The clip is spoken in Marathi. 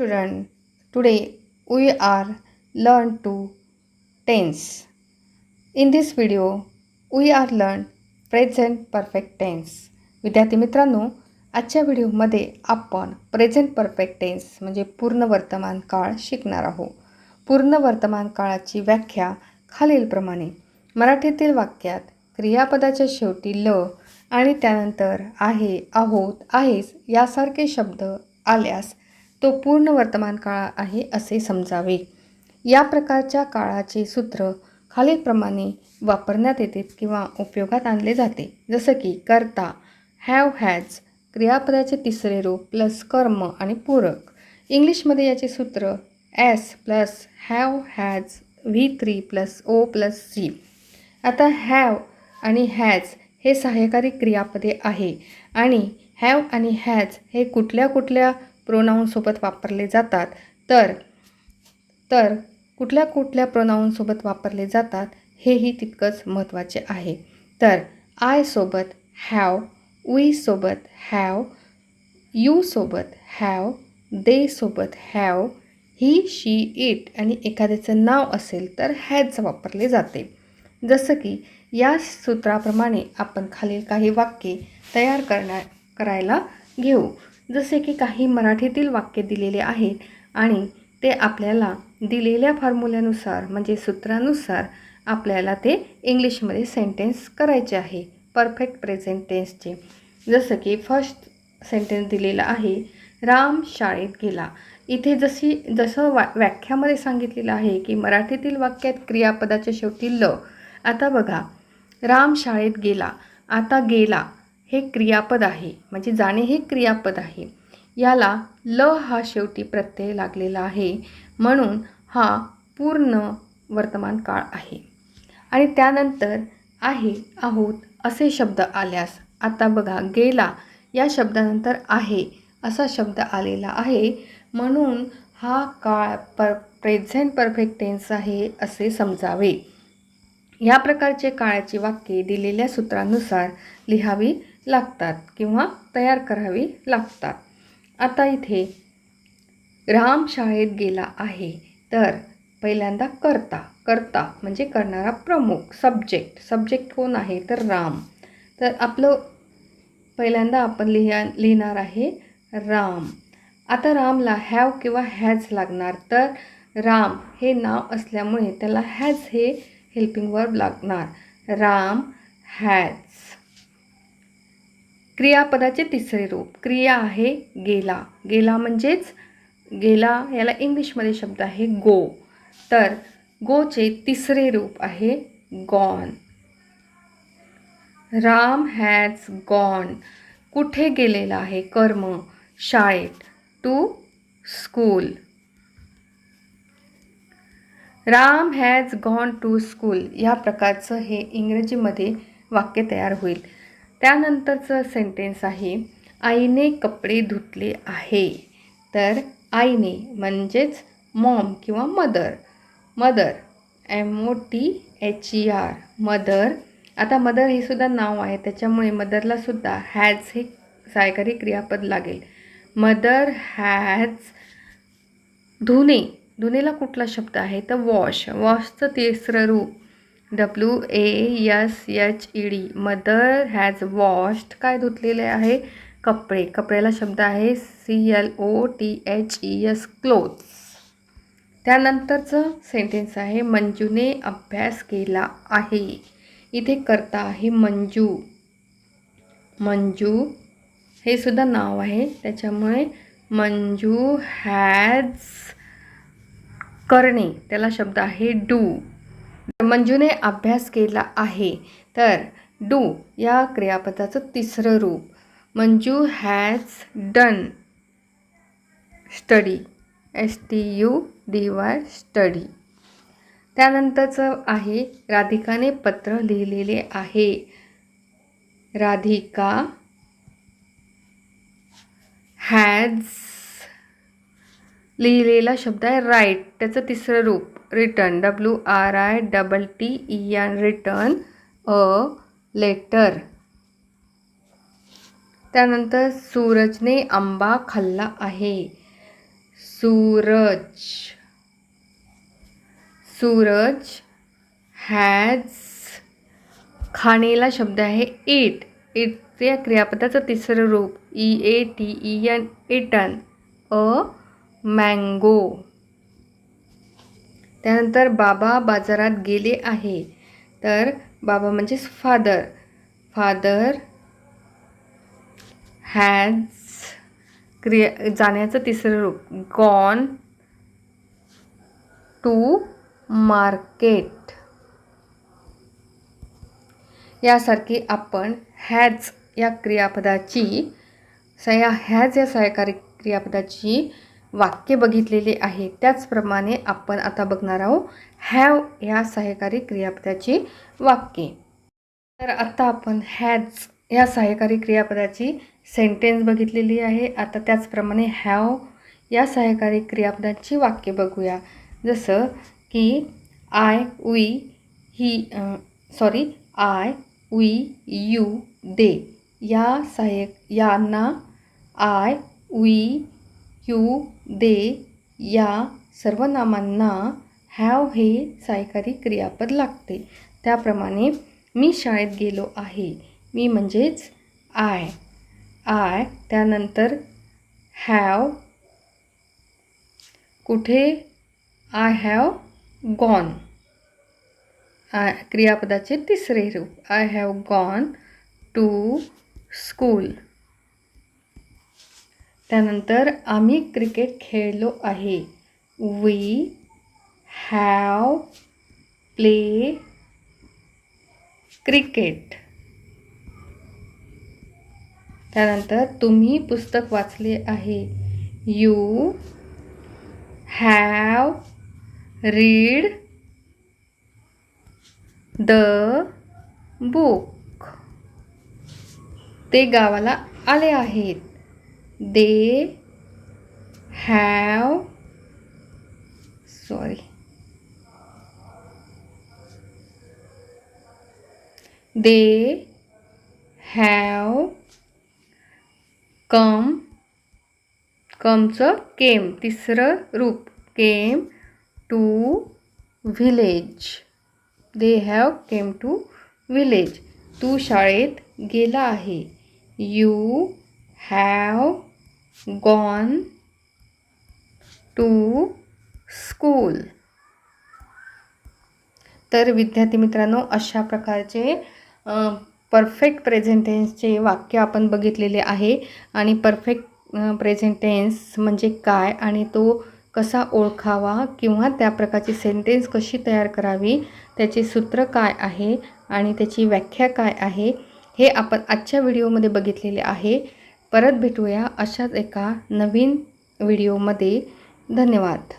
student. Today we are learn to tense. In this video we are learn present perfect tense. विद्यार्थी मित्रांनो आजच्या व्हिडिओमध्ये आपण प्रेझेंट परफेक्ट टेन्स म्हणजे पूर्ण वर्तमान काळ शिकणार आहोत. पूर्ण वर्तमान काळाची व्याख्या खालीलप्रमाणे. मराठीतील वाक्यात क्रियापदाच्या शेवटी ल आणि त्यानंतर आहे आहोत आहेस यासारखे शब्द आल्यास तो पूर्ण वर्तमान काळ आहे असे समजावे. या प्रकारच्या काळाचे सूत्र खालीलप्रमाणे वापरण्यात येते किंवा उपयोगात आणले जाते. जसं की करता हॅव हॅज क्रियापदाचे तिसरे रूप प्लस कर्म आणि पूरक. इंग्लिशमध्ये याचे सूत्र S plus have has V three plus O plus C आता हॅव आणि हॅज हे सहाय्यकारी क्रियापदे आहे आणि हॅव आणि हॅज हे कुठल्या कुठल्या प्रोनाऊनसोबत वापरले जातात. तर तर कुठल्या कुठल्या प्रोनाऊनसोबत वापरले जातात हेही तितकंच महत्त्वाचे आहे. तर आय सोबत हॅव उईसोबत सोबत हॅव यू सोबत हॅव दे सोबत हॅव ही शी इट आणि एखाद्याचं नाव असेल तर हॅज वापरले जाते. जसं की या सूत्राप्रमाणे आपण खालील काही वाक्ये तयार करण्या करायला घेऊ. जसे की काही मराठीतील वाक्य दिलेले आहेत आणि ते आपल्याला दिलेल्या फॉर्म्युल्यानुसार म्हणजे सूत्रानुसार आपल्याला ते इंग्लिशमध्ये सेंटेन्स करायचे आहे. परफेक्ट प्रेझेंट टेन्सचे जसं की फर्स्ट सेंटेन्स दिलेलं आहे राम शाळेत गेला. इथे जशी जसं वा व्याख्यामध्ये सांगितलेलं आहे की मराठीतील वाक्यात क्रियापदाच्या शेवटी ल. आता बघा राम शाळेत गेला आता गेला. हे क्रियापद आहे. म्हणजे जाणे हे क्रियापद आहे. याला ल हा शेवटी प्रत्यय लागलेला आहे. म्हणून हा पूर्ण वर्तमान काळ आहे. आणि त्यानंतर आहे आहोत असे शब्द आल्यास. आता बघा गेला या शब्दानंतर आहे असा शब्द आलेला आहे. म्हणून हा काळ पर प्रेझेंट परफेक्ट टेन्स आहे असे समजावे. या प्रकारचे काळाची वाक्ये दिलेल्या सूत्रानुसार लिहावी. लागतात किंवा तयार करावी लागतात. आता इथे राम शाळेत गेला आहे. तर पहिल्यांदा करता. करता म्हणजे करणारा प्रमुख सब्जेक्ट सब्जेक्ट कोण आहे? तर राम. तर आपलं पहिल्यांदा आपण लिहा लिहिणार आहे राम. आता रामला हॅव किंवा हॅज लागणार. तर राम हे नाव असल्यामुळे त्याला हॅज हे हेल्पिंग वर्ब लागणार. राम हॅज क्रियापदाचे तिसरे रूप. क्रिया आहे गेला. गेला म्हणजेच गेला याला इंग्लिशमध्ये शब्द आहे गो तर गोचे तिसरे रूप आहे गॉन राम हॅज गॉन कुठे गेलेला आहे कर्म? शाळेत. To school Ram has gone to school या प्रकारचं हे इंग्रजीमध्ये वाक्य तयार होईल. त्यानंतरचं सेंटेन्स आहे आईने कपडे धुतले आहे. तर आईने म्हणजेच मॉम किंवा mother mother M O T H E R mother आता मदर हे सुद्धा नाव आहे त्याच्यामुळे मदरलासुद्धा हॅज हे सायकारी क्रियापद लागेल. मदर हॅज धुणे. धुणेला कुठला शब्द आहे? तर वॉश वॉशचं तिसरं रूप. W A S H E D mother has washed काय धुतलेले आहे? कपडे. कपड्याला शब्द आहे C L O T H E S clothes त्यानंतरचं सेंटेन्स आहे मंजूने अभ्यास केला आहे. इथे करता आहे मंजू. मंजू हे सुद्धा नाव आहे. त्याच्यामुळे मंजू हॅज करणे. त्याला शब्द आहे डू मंजूने अभ्यास केला आहे. तर डू या क्रियापदाचं तिसरं रूप. Manju has done study. S T U D Y study. त्यानंतरचं आहे राधिकाने पत्र लिहिलेले आहे. राधिका हॅज लिहिलेला शब्द आहे राईट त्याचं तिसरं रूप. Written W R I double T E N written a letter त्यानंतर सूरजने आंबा खाल्ला आहे. सूरज. सूरज हॅज खाणेला शब्द आहे इट इट या क्रियापदाचं तिसरं रूप E A T E N eaten a mango त्यानंतर बाबा बाजारात गेले आहे. तर बाबा म्हणजेच फादर. फादर हॅज क्रिया जाण्याचं तिसरं रूप. गॉन टू मार्केट यासारखी आपण हॅज या क्रियापदाची सया हॅज या सहकारी क्रियापदाची वाक्य बघितलेली आहे. त्याचप्रमाणे आपण आता बघणार आहोत हॅव या सहकारी क्रियापदाची वाक्ये. तर आता आपण हॅज या सहकारी क्रियापदाची सेंटेन्स बघितलेली आहे. आता त्याचप्रमाणे हॅव या सहकारी क्रियापदांची वाक्य बघूया. जसं की I we he sorry I we you they या सहाय्यक यांना आय वी यू दे या सर्वनामांना हॅव हे सहायकारी क्रियापद लागते. त्याप्रमाणे मी शाळेत गेलो आहे. मी म्हणजेच आय. आय त्यानंतर हॅव कुठे? I have gone. आय क्रियापदाचे तिसरे रूप. I have gone to school. त्यानंतर आम्ही क्रिकेट खेळलो आहे. वी हॅव प्ले क्रिकेट त्यानंतर तुम्ही पुस्तक वाचले आहे. You have read the book ते गावाला आले आहेत. They have sorry they have come कमचं came तिसरं रूप came to village they have came to village तू शाळेत गेला आहे. You have gone to school तर विद्यार्थी मित्रांनो अशा प्रकारचे परफेक्ट प्रेझेंट टेन्सचे वाक्य आपण बघितलेले आहे. आणि परफेक्ट प्रेझेंट टेन्स म्हणजे काय आणि तो कसा ओळखावा किंवा त्या प्रकारची सेंटेन्स कशी तयार करावी त्याचे सूत्र काय आहे आणि त्याची व्याख्या काय आहे हे आपण आजच्या व्हिडिओमध्ये बघितलेले आहे. परत भेटूया अशाच एका नवीन व्हिडिओमध्ये. धन्यवाद.